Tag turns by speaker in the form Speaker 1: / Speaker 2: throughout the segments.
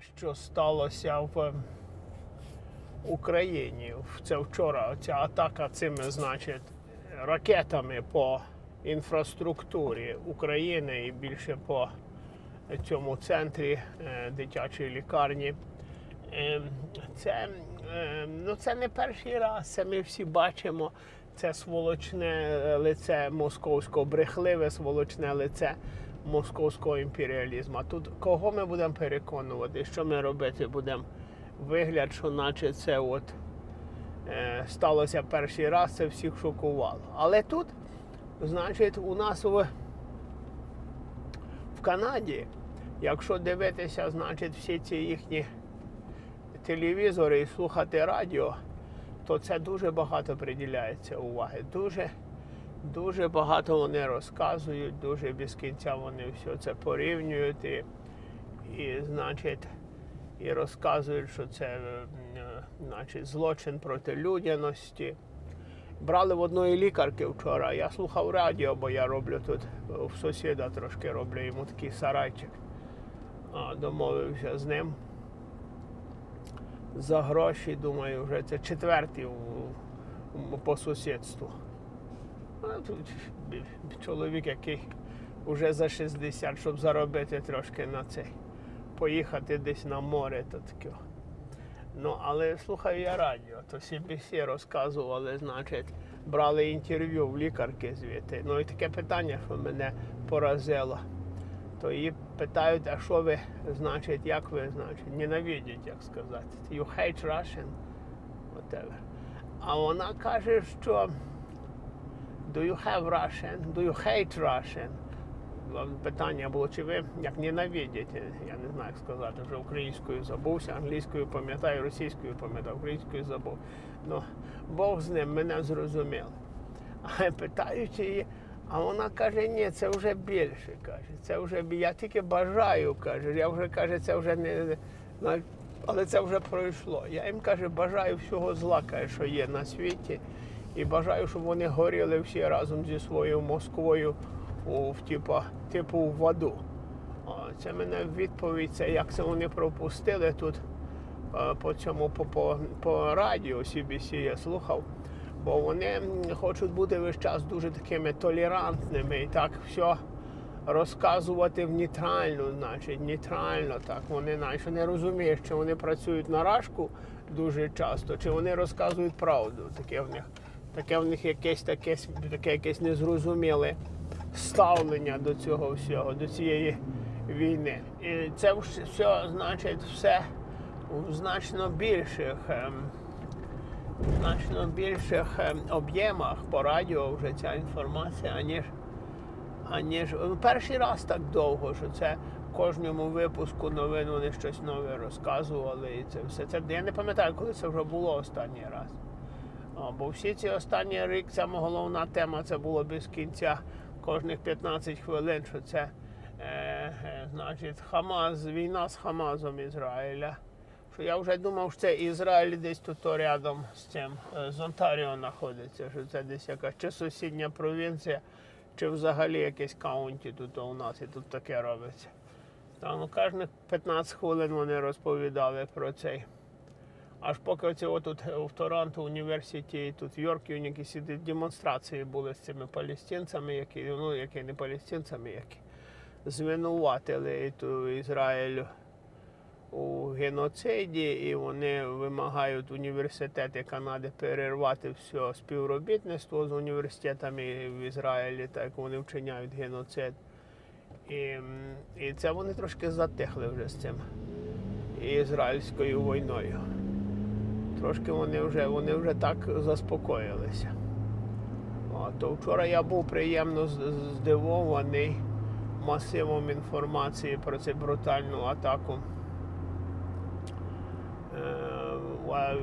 Speaker 1: Що сталося в Україні? Це вчора ця атака цими, значить, ракетами по інфраструктурі України і більше по цьому центрі е, дитячої лікарні. Ем, Це, ем, ну, це не перший раз, це ми всі бачимо. Це сволочне е, лице московського, брехливе сволочне лице московського імперіалізму. Тут кого ми будемо переконувати, що ми робити будемо? Вигляд, що наче це от е, сталося перший раз, це всіх шокувало. Але тут, значить, у нас в, в Канаді, якщо дивитися, значить, всі ці їхні телевізори і слухати радіо, то це дуже багато приділяється уваги. Дуже, дуже багато вони розказують, дуже без кінця вони все це порівнюють і, і значить, і розказують, що це е, значить, злочин проти людяності. Брали в одної лікарки вчора. Я слухав радіо, бо я роблю тут в сусіда трошки роблю йому такий сарайчик. Домовився з ним за гроші, думаю, вже це четвертий по сусідству. Тут чоловік, який вже за 60, щоб заробити трошки на цей. Поїхати десь на море, то таке. Ну, але слухаю я радіо, то CBC розказували, значить, брали інтерв'ю в лікарки звідти. Ну і таке питання, що мене поразило. То її питають, а що ви, значить, як ви, значить, ненавидите, як сказати. You hate Russian, whatever. А вона каже, що Do you have Russian? Do you hate Russian? Питання було, чи ви як ненавидите? Я не знаю, як сказати, вже українською забувся, англійською пам'ятаю, російською пам'ятаю, українською забув. Ну, Бог з ним мене зрозумів. А питають її, а вона каже, ні, це вже більше. каже. Це вже я тільки бажаю, каже. Я вже каже, це вже не. Але це вже пройшло. Я їм каже, бажаю всього зла, каже, що є на світі. І бажаю, щоб вони горіли всі разом зі своєю Москвою у, в, типа, типу в воду. Це мене відповідь, це як це вони пропустили тут по цьому по, по, по радіо CBC я слухав. Бо вони хочуть бути весь час дуже такими толерантними і так все розказувати в нейтрально, значить, нейтрально так. Вони наче не розуміють, чи вони працюють на рашку дуже часто, чи вони розказують правду. Таке в них, таке в них якесь таке, таке якесь незрозуміле ставлення до цього всього, до цієї війни. І це все, значить, все у значно більших. ем, значно більших ем, об'ємах по радіо вже ця інформація, аніж, аніж ну, перший раз так довго, що це кожному випуску новин вони щось нове розказували. І це все. Це, я не пам'ятаю, коли це вже було останній раз. Бо всі ці останні рік саме головна тема це було без кінця кожних 15 хвилин, що це е, е, значить Хамаз, війна з Хамазом Ізраїля. Що я вже думав, що це Ізраїль десь тут рядом з цим е, з Онтаріо знаходиться, що це десь якась чи сусідня провінція, чи взагалі якесь каунті тут у нас і тут таке робиться. Та, ну, кожних 15 хвилин вони розповідали про цей. Аж поки оце отут в Торонто університеті, тут в Йоркі якісь демонстрації були з цими палестинцями, які, ну, які не палестинцями, які звинуватили ту Ізраїль у геноциді, і вони вимагають університети Канади перервати все співробітництво з університетами в Ізраїлі, так вони вчиняють геноцид. І, і це вони трошки затихли вже з цим ізраїльською війною. Трошки вони вже, вони вже так заспокоїлися. О, то вчора я був приємно здивований масивом інформації про цю брутальну атаку е,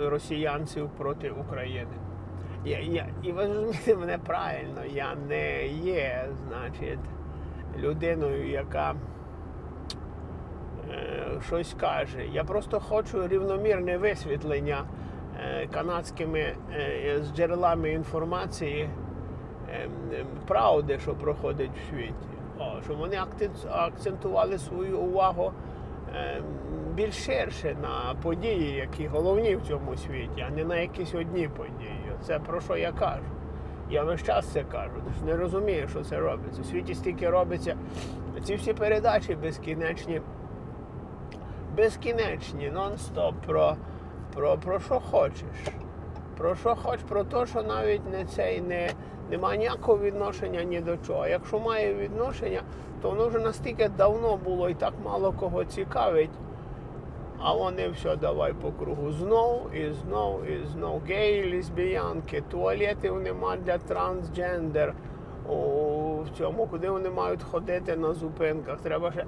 Speaker 1: росіянців проти України. Я, я, і ви зрозумієте мене правильно, я не є, значить, людиною, яка щось каже. Я просто хочу рівномірне висвітлення е, канадськими е, з джерелами інформації правди, що проходить в світі. О, щоб вони акцентували свою увагу е, більш ширше на події, які головні в цьому світі, а не на якісь одні події. Це про що я кажу. Я весь час це кажу. Не розумію, що це робиться. У світі стільки робиться. Ці всі передачі безкінечні, безкінечні, нон-стоп про, про, про що хочеш. Про що хоч, про те, що навіть не цей не, немає ніякого відношення ні до чого. Якщо має відношення, то воно вже настільки давно було і так мало кого цікавить. А вони все давай по кругу. Знов і знов і знов. Геї, лесбіянки, туалетів нема для трансджендер. У в цьому, куди вони мають ходити на зупинках. Треба ще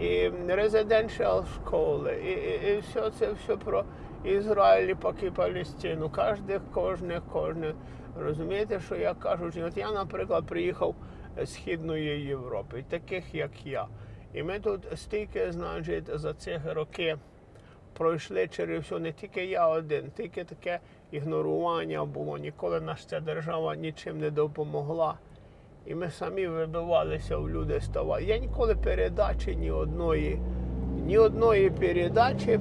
Speaker 1: і резиденціал школи, і, і, і все це все про Ізраїль, поки Палестину. Кожних, кожних, кожних. Розумієте, що я кажу? От я, наприклад, приїхав з Східної Європи, таких як я. І ми тут стільки, значить, за ці роки пройшли через все, не тільки я один, тільки таке ігнорування було. Ніколи наша держава нічим не допомогла. І ми самі вибивалися в люди ставали. Я ніколи передачі ні одної, ні одної передачі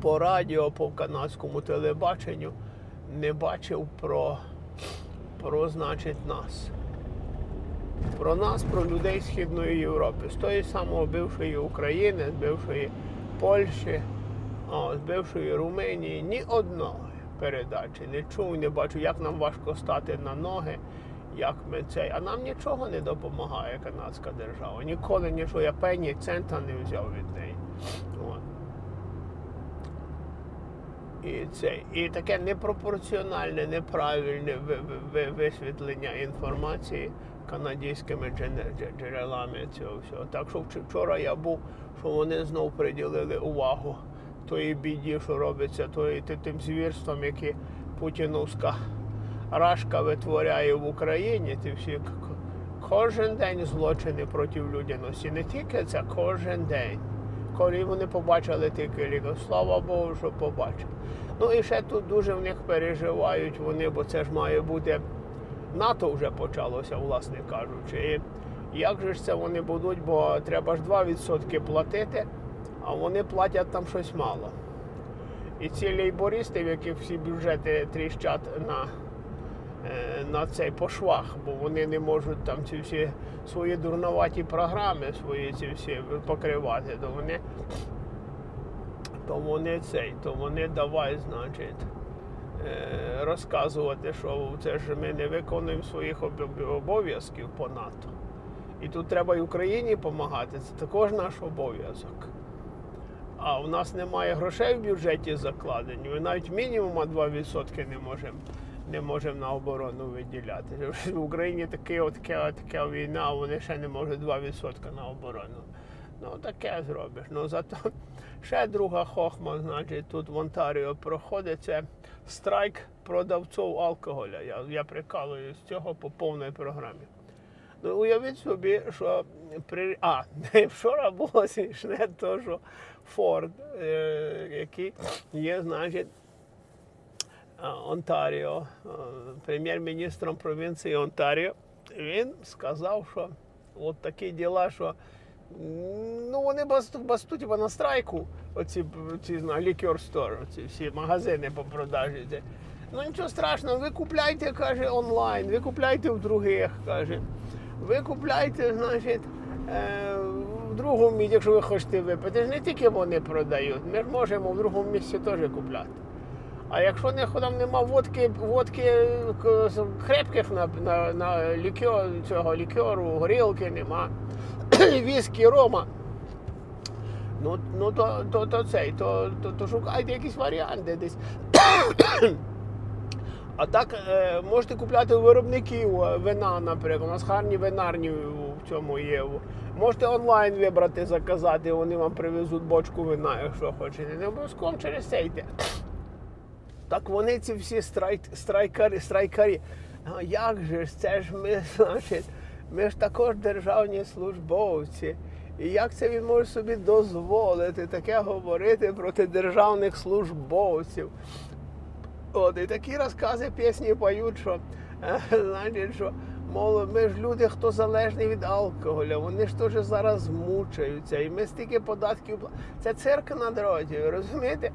Speaker 1: по радіо, по канадському телебаченню не бачив про, про значить, нас. Про нас, про людей Східної Європи, з тої самої бившої України, з бившої Польщі, о, з бившої Румунії, ні одної передачі не чув, не бачу, як нам важко стати на ноги, як ми цей. А нам нічого не допомагає канадська держава. Ніколи нічого, я пені цента не взяв від неї. От. І це і таке непропорціональне, неправильне ви- ви- ви- висвітлення інформації канадськими джерелами цього всього. Так що вчора я був, що вони знов приділили увагу тої біді, що робиться, тої, тим звірством, які путіновська рашка витворяє в Україні. Ті всі кожен день злочини проти людяності. Не тільки це, кожен день. Коли вони побачили тільки ліко, слава Богу, що побачили. Ну і ще тут дуже в них переживають вони, бо це ж має бути НАТО вже почалося, власне кажучи. І як же ж це вони будуть, бо треба ж 2% платити, а вони платять там щось мало. І ці лейбористи, в яких всі бюджети тріщать на, на цей по швах, бо вони не можуть там ці всі свої дурноваті програми, свої ці всі покривати, то вони, то вони цей, то вони давай, значить, е, розказувати, що це ж ми не виконуємо своїх обов'язків по НАТО. І тут треба і Україні допомагати, це також наш обов'язок. А у нас немає грошей в бюджеті закладені. Ми навіть мінімум 2% не можемо не можемо на оборону виділяти. В Україні таке, от, така, така війна, вони ще не можуть 2% на оборону. Ну, таке зробиш. Ну зато ще друга хохма, значить, тут в Онтаріо проходить це страйк продавців алкоголя. Я, я прикалую з цього по повній програмі. Ну, уявіть собі, що при... А, вчора було смішне, то, що Форд, е, який є, значить, Онтаріо, е, прем'єр-міністром провінції Онтаріо, він сказав, що от такі діла, що ну, вони бастуть, типу, на страйку, оці, ці лікер стор, ці всі магазини по продажі. Ну нічого страшного, ви купляйте, каже, онлайн, ви купляйте в других, каже. Ви купляйте, значить, е, в другому місці, якщо ви хочете випити. Ж не тільки вони продають, ми ж можемо в другому місці теж купляти. А якщо не там нема водки, водки крепких на, на, на лікер, цього лікеру, горілки нема, віскі, рома. Ну, ну то, то, то цей, то, то, то шукайте якісь варіанти десь. А так е, можете купляти у виробників е, вина, наприклад. У нас гарні винарні в цьому є. Можете онлайн вибрати, заказати, вони вам привезуть бочку вина, якщо хочете. Не обов'язково через це йде. Так вони ці всі страйк, страйкарі, страйкарі. А як же ж це ж ми, значить, ми ж також державні службовці. І як це він може собі дозволити таке говорити проти державних службовців? От, і такі розкази пісні поють, що, значить, що Мов, ми ж люди, хто залежний від алкоголя, вони ж теж зараз мучаються. І ми стільки податків. Це цирк на дроті. Розумієте?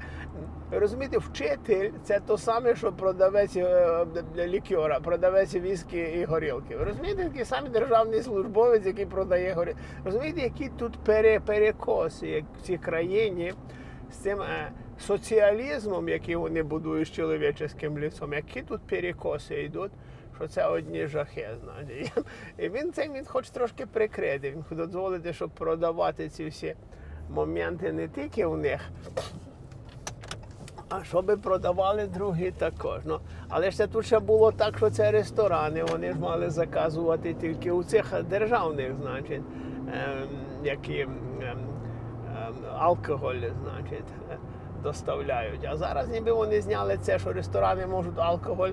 Speaker 1: Розумієте, вчитель це то саме, що продавець е, лікера, продавець віскі і горілки. Розумієте, такий самий державний службовець, який продає горілки. Розумієте, які тут пере, перекоси як в цій країні з цим е, соціалізмом, який вони будують з чоловіческим лісом, які тут перекоси йдуть, що це одні жахи. знаєте. І він це він хоче трошки прикрити. Він дозволити, щоб продавати ці всі моменти не тільки у них, а щоб продавали другі також. Ну, але ж це тут ще було так, що це ресторани, вони ж мали заказувати тільки у цих державних, значить, ем, які ем, ем, алкоголь, значить, доставляють. А зараз ніби вони зняли це, що ресторани можуть алкоголь.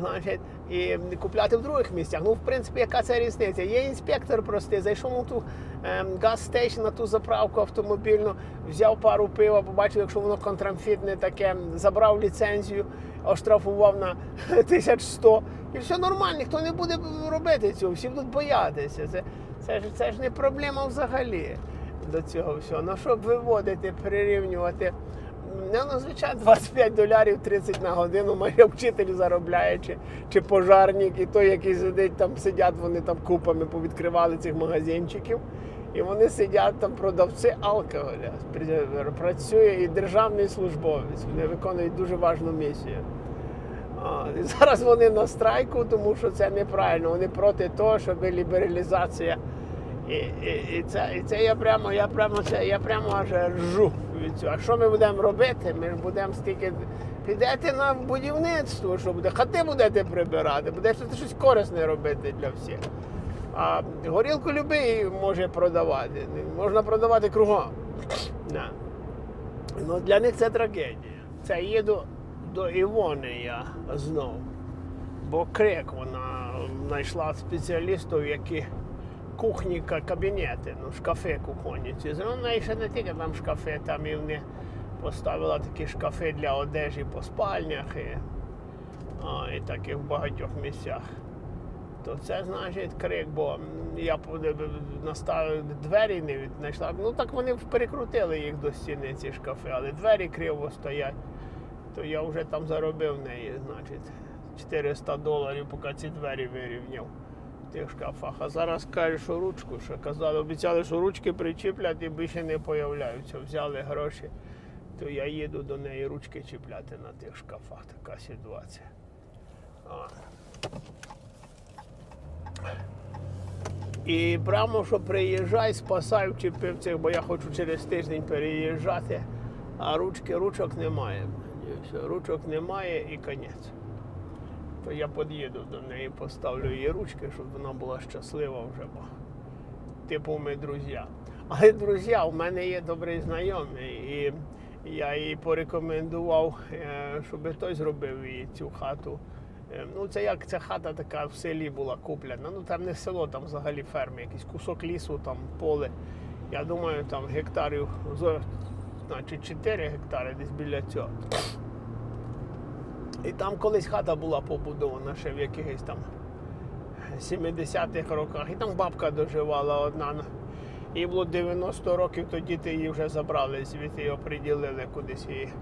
Speaker 1: Значить, і купляти в других місцях. Ну, в принципі, яка це різниця? Є інспектор простий, зайшов на ту ем, газ-стейшн, на ту заправку автомобільну, взяв пару пива, побачив, якщо воно контрафітне таке, забрав ліцензію, оштрафував на 1100. І все нормально, ніхто не буде робити цього, всі будуть боятися. Це, це, ж, це ж не проблема взагалі до цього всього. Ну, щоб виводити, прирівнювати. Ну, звичайно, 25 долярів 30 на годину має вчитель заробляє, чи, чи пожарник, і той, який сидить там, сидять, вони там купами повідкривали цих магазинчиків. І вони сидять там продавці алкоголя. Працює і державний службовець. Вони виконують дуже важну місію. І зараз вони на страйку, тому що це неправильно. Вони проти того, щоб лібералізація. І, і, це, і це я прямо, я прямо це, я прямо аж ржу від цього. А що ми будемо робити? Ми будемо стільки. Підете на будівництво, що буде, хати будете прибирати, будете щось корисне робити для всіх. А горілку любий може продавати. Можна продавати кругом. Да. Ну, для них це трагедія. Це їду до Івони я знов. Бо крик вона знайшла спеціалістів, які кухні кабінети, ну, шкафи кухонні. Ну, вона ще не тільки там шкафи, там і вони поставила такі шкафи для одежі по спальнях і, а, і так і в багатьох місцях. То це значить крик, бо я наставив двері не від- знайшла. Ну так вони перекрутили їх до стіни, ці шкафи, але двері криво стоять. То я вже там заробив в неї, значить, 400 доларів, поки ці двері вирівняв тих шкафах. А зараз кажуть, що ручку, що казали, обіцяли, що ручки причіплять і більше не появляються. Взяли гроші, то я їду до неї ручки чіпляти на тих шкафах. Така ситуація. А. І прямо що приїжджай, спасай, вчепив цих, бо я хочу через тиждень переїжджати, а ручки, ручок немає. Ручок немає і конець. То я під'їду до неї, поставлю її ручки, щоб вона була щаслива вже, бо типу ми друзі. Але друзі, у мене є добрий знайомий, і я їй порекомендував, е, щоб той зробив їй цю хату. Е, Ну, це як ця хата така в селі була куплена. Ну там не село, там взагалі ферми, якийсь кусок лісу, там поле. Я думаю, там гектарів, значить 4 гектари десь біля цього. І там колись хата була побудована ще в якихось там 70-х роках. І там бабка доживала одна. Їй було 90 років, то діти її вже забрали звідти і оприділили кудись її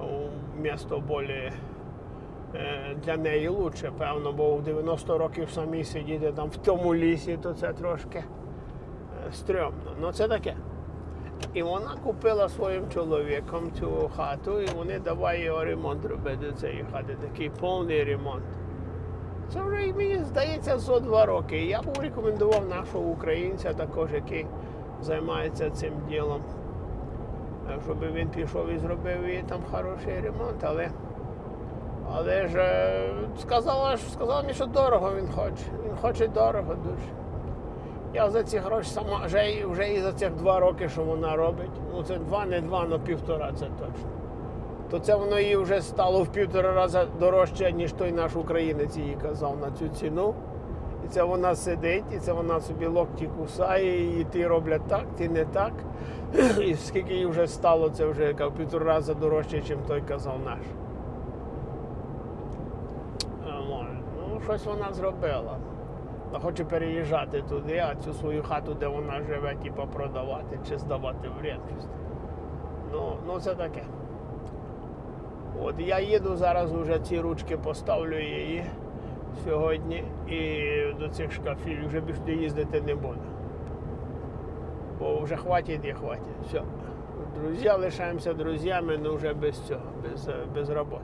Speaker 1: у місто болі е, для неї лучше, певно, бо в 90 років самі сидіти там в тому лісі, то це трошки е, стрьомно. Ну це таке. І вона купила своїм чоловіком цю хату, і вони давай його ремонт робити цієї хати, такий повний ремонт. Це вже мені здається зо два роки. Я б рекомендував нашого українця також, який займається цим ділом, щоб він пішов і зробив їй там хороший ремонт, але. Але ж е, сказала, сказала мені, що дорого він хоче. Він хоче дорого дуже. Я за ці гроші сама вже, вже і за цих два роки, що вона робить. Ну це два, не два, але півтора, це точно. То це воно їй вже стало в півтора рази дорожче, ніж той наш українець їй казав на цю ціну. І це вона сидить, і це вона собі локті кусає, і ті роблять так, ті не так. І скільки їй вже стало, це вже в півтора рази дорожче, ніж той казав наш. Ну, щось вона зробила. Хоче переїжджати туди, а цю свою хату, де вона живе, типу, продавати чи здавати в рентність. Ну, ну це таке. От я їду зараз вже ці ручки поставлю її сьогодні і до цих шкафів вже більше їздити не буду. Бо вже хватить і хватить. Все. Друзі, лишаємося друзями, але вже без цього, без, без роботи.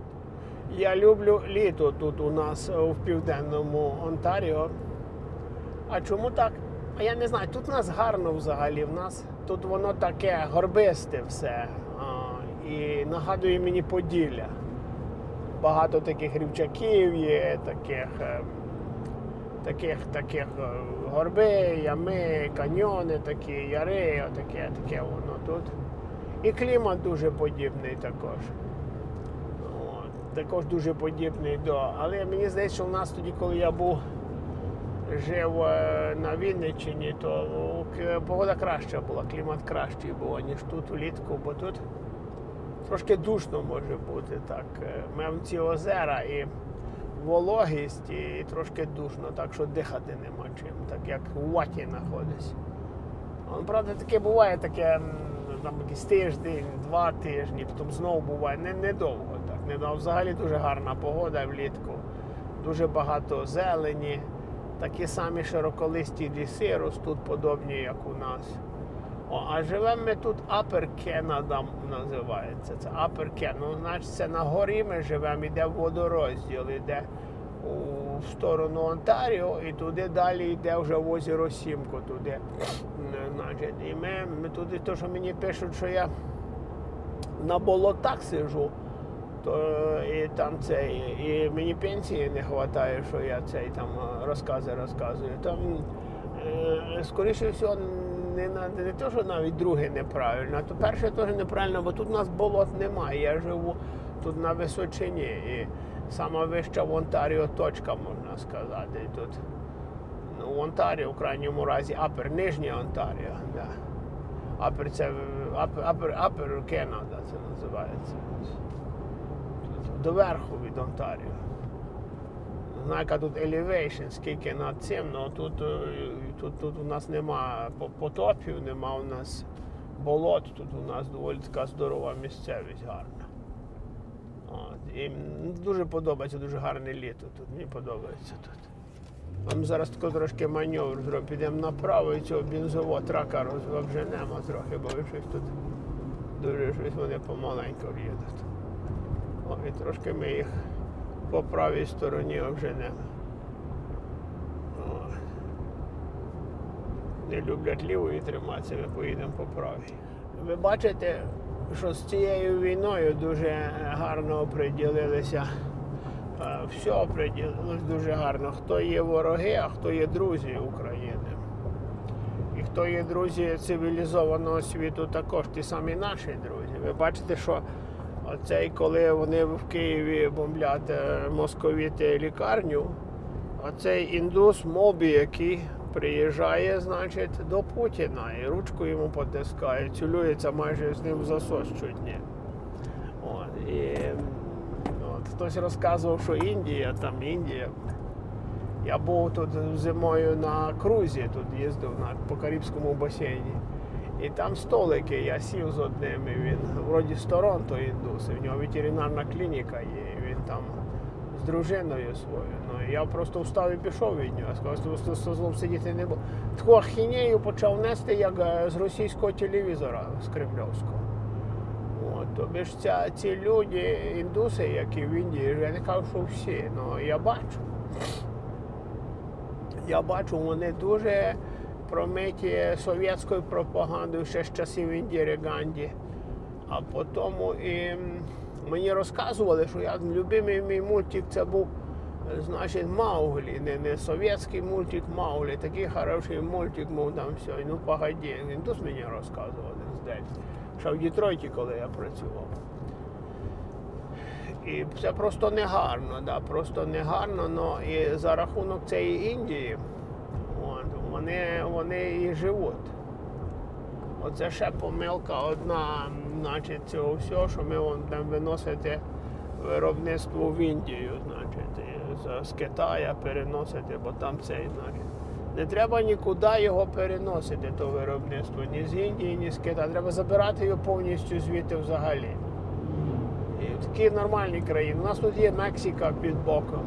Speaker 1: Я люблю літо тут у нас в південному Онтаріо. А чому так? А я не знаю, тут у нас гарно взагалі. В нас тут воно таке горбисте все. А, і нагадує мені Поділля. Багато таких рівчаків є, таких, е, таких, таких е, горби, ями, каньйони такі, яри, отаке, таке воно тут. І клімат дуже подібний також. От, також дуже подібний до. Але мені здається, що в нас тоді, коли я був жив е, на Вінниччині, то ну, погода краща була, клімат кращий був, ніж тут влітку, бо тут трошки душно може бути так. Е, ці озера і вологість, і трошки душно, так що дихати нема чим, так як у ваті знаходиться. Правда, таке буває, таке там якийсь тиждень, два тижні, потім знову буває. Не, недовго так. Недовго. Взагалі дуже гарна погода влітку. Дуже багато зелені, такі самі широколисті ліси ростуть подобні, як у нас. О, а живемо ми тут Upper Canada називається. Це Upper Canada. Ну, значить, це на горі ми живемо, іде водорозділ, іде у сторону Онтаріо і туди далі йде вже в озеро Сімко туди. Значить, і ми, ми туди, то, що мені пишуть, що я на болотах сижу, то і там це, і мені пенсії не вистачає, що я цей там е, розкази розказую. Там, е, скоріше всього, не, не те, що навіть друге неправильно, а то перше теж неправильно, бо тут у нас болот немає. Я живу тут на височині. І сама вища в Онтаріо точка, можна сказати. Тут ну, в Онтаріо, в крайньому разі, Апер, Нижнє Онтаріо. Да. Апер це Апер, Апер, Апер Кенада це називається. Доверху від Онтаріо. Знаю, яка тут elevation, скільки над цим, але тут, е, тут, тут у нас нема потопів, нема у нас болот, тут у нас доволі така здорова місцевість гарна. От. І дуже подобається, дуже гарне літо тут. Мені подобається тут. А ми зараз тако трошки маневр зробимо, підемо направо і цього бензового трака роз- обженемо трохи, бо щось тут дуже щось вони помаленьку їдуть. О, і трошки ми їх по правій стороні обженемо. Не люблять лівої триматися, ми поїдемо по правій. Ви бачите, що з цією війною дуже гарно оприділилися. е, Все оприділилось дуже гарно. Хто є вороги, а хто є друзі України. І хто є друзі цивілізованого світу, також ті самі наші друзі. Ви бачите, що оцей, коли вони в Києві бомблять е, московіти лікарню, оцей індус Мобі, який приїжджає, значить, до Путіна і ручку йому потискає, цілюється майже з ним засос чутні. От, і от, хтось розказував, що Індія, там Індія. Я був тут зимою на крузі, тут їздив на, по Карибському басейні. І там столики, я сів з одним, і він вроді з Торонто індус, і в нього ветеринарна клініка є, і він там з дружиною своєю. Ну, я просто встав і пішов від нього. Сказав, що з злом сидіти не буду. Таку ахінею почав нести, як е, з російського телевізора, з кремлівського. От, тобі ж ця, ці люди, індуси, які в Індії, я не кажу, що всі, але я бачу. Я бачу, вони дуже промиті совєтською пропагандою ще з часів Індіри Ганді. А потім і мені розказували, що я любимий мій мультик це був е, значить, Мауглі, не, не совєтський мультик Мауглі, такий хороший мультик, мов там все. Ну погоді, він тут мені розказував один з. Ще в Дітройті, коли я працював. І це просто негарно, да, просто негарно, но і за рахунок цієї Індії вони, вони і живуть. Оце ще помилка одна, значить, цього всього, що ми вон будемо виносити виробництво в Індію, значить, з, Китая переносити, бо там цей, значить. Не треба нікуди його переносити, то виробництво, ні з Індії, ні з Китаю. Треба забирати його повністю звідти взагалі. І такі нормальні країни. У нас тут є Мексика під боком.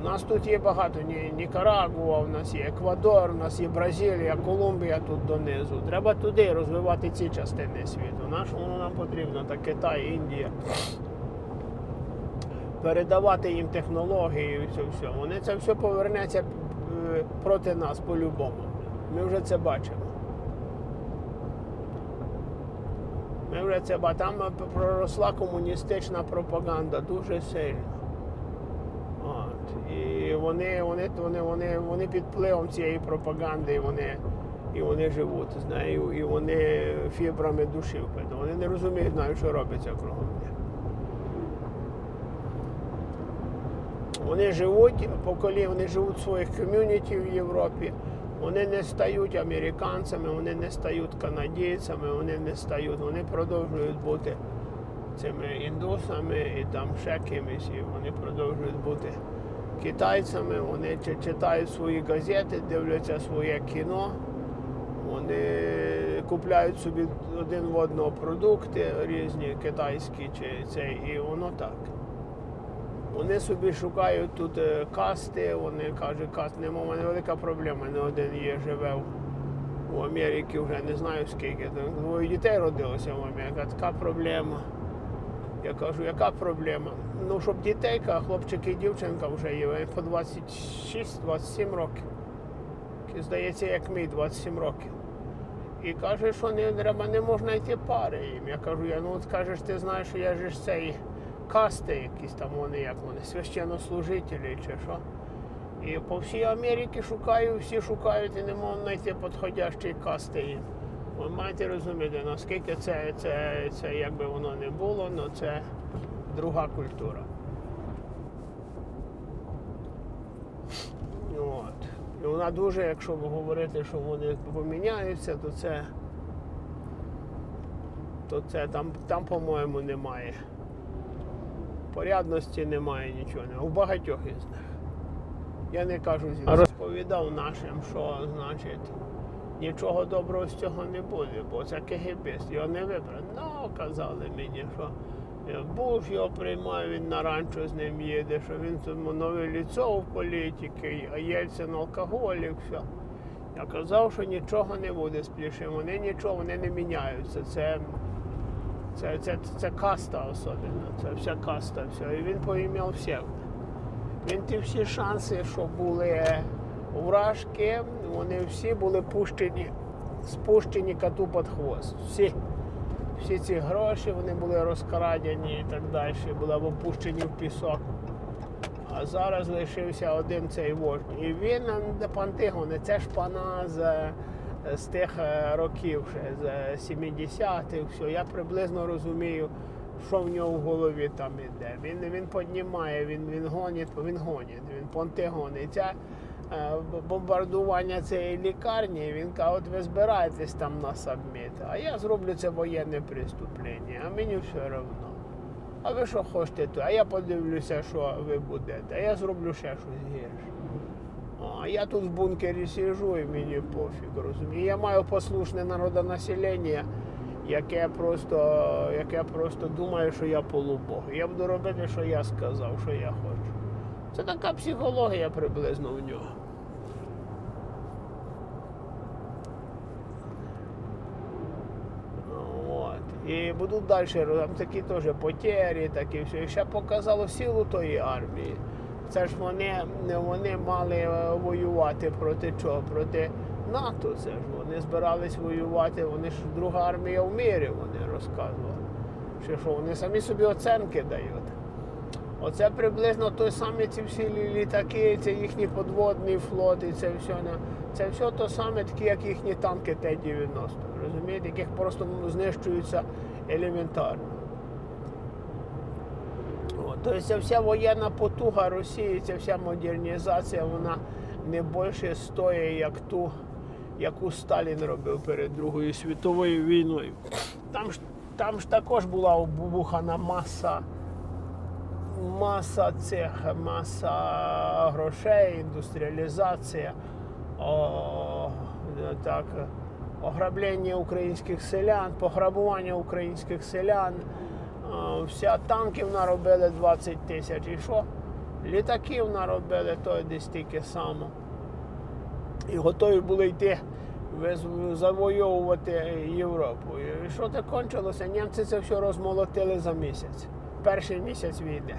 Speaker 1: У нас тут є багато. Ні, Нікарагуа, у нас є Еквадор, у нас є Бразилія, Колумбія тут донизу. Треба туди розвивати ці частини світу. Нащо воно нам потрібно? Та Китай, Індія. Передавати їм технології і це все. Вони це все повернеться е, проти нас по-любому. Ми вже це бачимо. Ми вже це бачимо. Там проросла комуністична пропаганда дуже сильно. І вони, вони, вони, вони, вони під впливом цієї пропаганди, і вони, і вони живуть з і вони фібрами душі впитують. Вони не розуміють навіть, що робиться кругом. Вони живуть покоління, вони живуть в своїх ком'юніті в Європі. Вони не стають американцями, вони не стають канадійцями, вони не стають, вони продовжують бути цими індусами і там ще кимось, і вони продовжують бути китайцями, вони читають свої газети, дивляться своє кіно, вони купляють собі один в одного продукти різні, китайські чи цей, і воно так. Вони собі шукають тут е, касти, вони кажуть, каст нема, мене велика проблема, не один є, живе в- Америці вже не знаю скільки. Двоє дітей родилося в Америці. Така проблема. Я кажу, яка проблема? Ну, щоб дітей, ка, хлопчик і дівчинка вже є, по 26-27 років. І, Здається, як мій 27 років. І каже, що не треба, не можна йти пари їм. Я кажу, я ну от кажеш, ти знаєш, що я ж цей касти якісь там вони, як вони, священнослужителі чи що. І по всій Америці шукаю, всі шукають і не можуть знайти підходящої касти їм. Ви маєте розуміти, наскільки це, це, це якби воно не було, але це друга культура. От. І вона дуже, якщо говорити, що вони поміняються, то це, то це там, там по-моєму, немає. Порядності немає нічого. У багатьох із них. Я не кажу розповідав нашим, що значить нічого доброго з цього не буде, бо це КГБ, його не вибрали. Ну, казали мені, що е, Буш його приймає, він на ранчо з ним їде, що він тому нове ліцо в політики, а Єльцин алкоголік, все. Я казав, що нічого не буде з плішим, вони нічого, вони не міняються. Це, це, це, це каста особливо, це вся каста, все. І він поім'яв всіх. Він ті всі шанси, що були вражки, вони всі були пущені, спущені коту під хвост. Всі, всі ці гроші вони були розкрадені і так далі, були або пущені в пісок. А зараз лишився один цей вождь. І він е, Пантигони, це ж пана з, з тих е, років, ще з 70-х. Все. Я приблизно розумію, що в нього в голові там іде. Він, він піднімає, він, він гонить, він гонить, він понти гонить. Ця, б- бомбардування цієї лікарні, він каже, от ви збираєтесь там на сабміт, а я зроблю це воєнне преступлення, а мені все одно. А ви що хочете, то? А я подивлюся, що ви будете. А я зроблю ще щось гірше. А я тут в бункері сижу і мені пофіг, розумієте. Я маю послушне народонаселення, яке просто, яке просто думає, що я полубог. Я буду робити, що я сказав, що я хочу. Це така психологія приблизно в нього. От. І будуть далі там такі теж потері, такі все. І ще показало силу тої армії. Це ж вони, вони мали е, воювати проти чого? Проти НАТО. Це ж вони збирались воювати, вони ж друга армія в мірі, вони розказували. Чи що вони самі собі оценки дають. Оце приблизно той самий ці всі літаки, це їхній подводний флот, це все це все то саме, такі, як їхні танки Т-90. Розумієте, яких просто знищуються елементарно. Тобто ця вся воєнна потуга Росії, ця вся модернізація, вона не більше стоїть, як ту, яку Сталін робив перед Другою світовою війною. Там ж, там ж також була оббухана маса маса цих, маса грошей, індустріалізація. о, так, ограблення українських селян, пограбування українських селян. Вся танків наробили 20 тисяч. І що? Літаків наробили то десь тільки само. І готові були йти завойовувати Європу. І що це кончилося? Німці це все розмолотили за місяць. Перший місяць війни.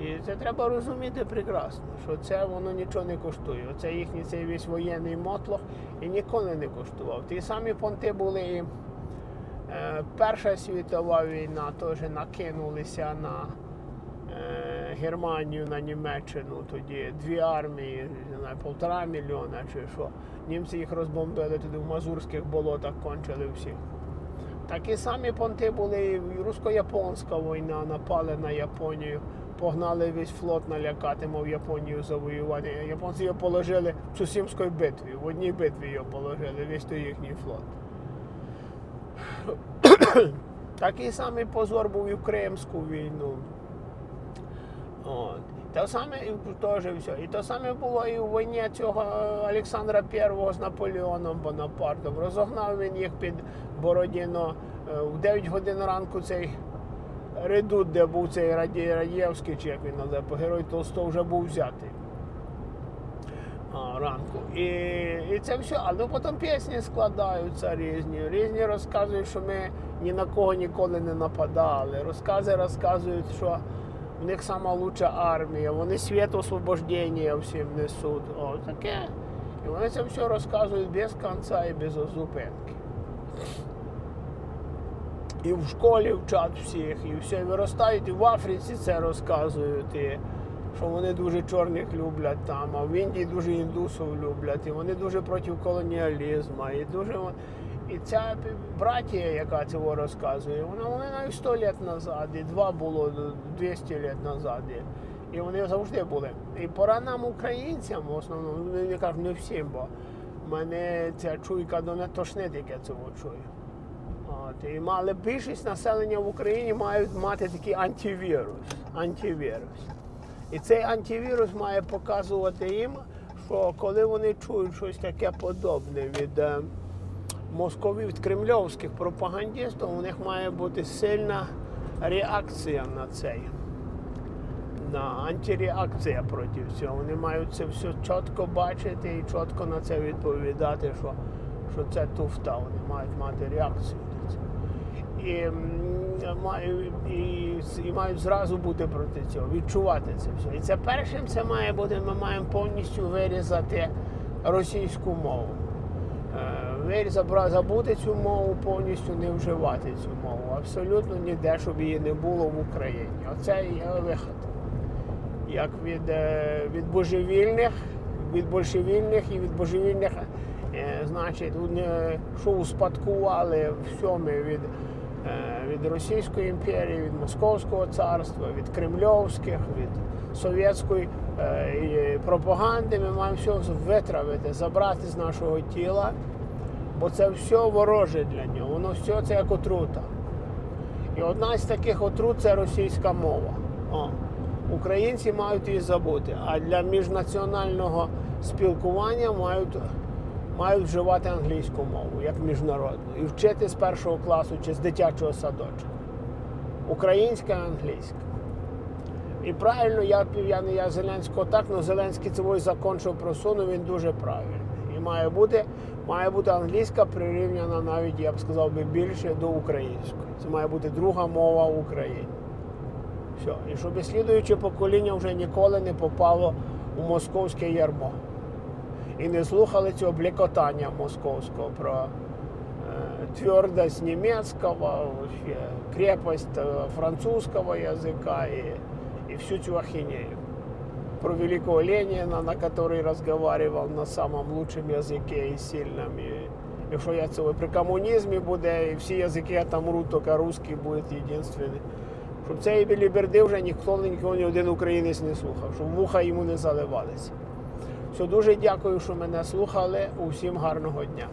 Speaker 1: І це треба розуміти прекрасно, що це воно нічого не коштує. Оце їхній цей весь воєнний мотлох і ніколи не коштував. Ті самі понти були і е, Перша світова війна теж накинулися на е, Германію, на Німеччину. Тоді дві армії, не знаю, полтора мільйона чи що. Німці їх розбомбили туди в Мазурських болотах, кончили всіх. Такі самі понти були і русько-японська війна, напали на Японію, погнали весь флот налякати, мов Японію завоювати. Японці його положили в Цусімській битві. В одній битві його положили, весь той їхній флот. Такий самий позор був і в Кримську війну. От. Те саме і теж все. І те саме було і в війні цього Олександра І з Наполеоном Бонапартом. Розогнав він їх під Бородіно Е, в 9 годин ранку цей редут, де був цей Раді- Радієвський, чи як він називає, герой Толстого вже був взятий. Ранку. І, і це все. А ну потім пісні складаються різні. Різні розказують, що ми ні на кого ніколи не нападали. Розкази розказують, що в них лучша армія, вони світ освобождення всім несуть. О, таке. І вони це все розказують без кінця і без зупинки. І в школі вчать всіх, і все виростають, і в Африці це розказують. І що вони дуже чорних люблять там, а в Індії дуже індусів люблять, і вони дуже проти колоніалізму. І дуже і ця братія, яка цього розказує, вона вони навіть 100 років назад, і два було 200 років назад. І, вони завжди були. І пора нам, українцям, в основному, не кажу, не всім, бо мене ця чуйка до не тошнить, як я цього чую. От, і мали більшість населення в Україні мають мати такий антивірус. антивірус. І цей антивірус має показувати їм, що коли вони чують щось таке подобне від е, московів, кремльовських пропагандистів, у них має бути сильна реакція на цей. На антиреакція проти цього. Вони мають це все чітко бачити і чітко на це відповідати, що, що це туфта. Вони мають мати реакцію І, маю- і, і мають зразу бути проти цього, відчувати це все. І це першим це має бути, ми маємо повністю вирізати російську мову. Е, Забути цю мову, повністю не вживати цю мову. Абсолютно ніде, щоб її не було в Україні. Оце є виход. Як від, е, від божевільних, від большевільних і від божевільних, е, значить, що успадкували все ми від, від Російської імперії, від Московського царства, від кремльовських, від совєтської е, пропаганди. Ми маємо все витравити, забрати з нашого тіла, бо це все вороже для нього. Воно все це як отрута. І одна з таких отрут це російська мова. О. Українці мають її забути, а для міжнаціонального спілкування мають, мають вживати англійську мову як міжнародну і вчити з першого класу чи з дитячого садочка. Українська і англійська. І правильно, я, не я Зеленського так, але Зеленський цей закон, що просунув, він дуже правильний. І має бути, має бути англійська прирівняна навіть, я б сказав би, більше до української. Це має бути друга мова в Україні. Все. І щоб слідуюче покоління вже ніколи не попало у московське ярмо І не слухали цього блекотання московського про е, твердость німецького, вообще, крепость е, французского языка и, и всю цю ахинею. Про великого Ленина, на который разговаривал на самом лучшем языке и сильном. И, і що я цього при комунізмі буде, і всі язики отомруть, тільки русський буде єдинственний. Щоб цієї біліберди вже ніхто нікого ні один українець не слухав, щоб вуха йому не заливалися. Все, дуже дякую, що мене слухали. Усім гарного дня.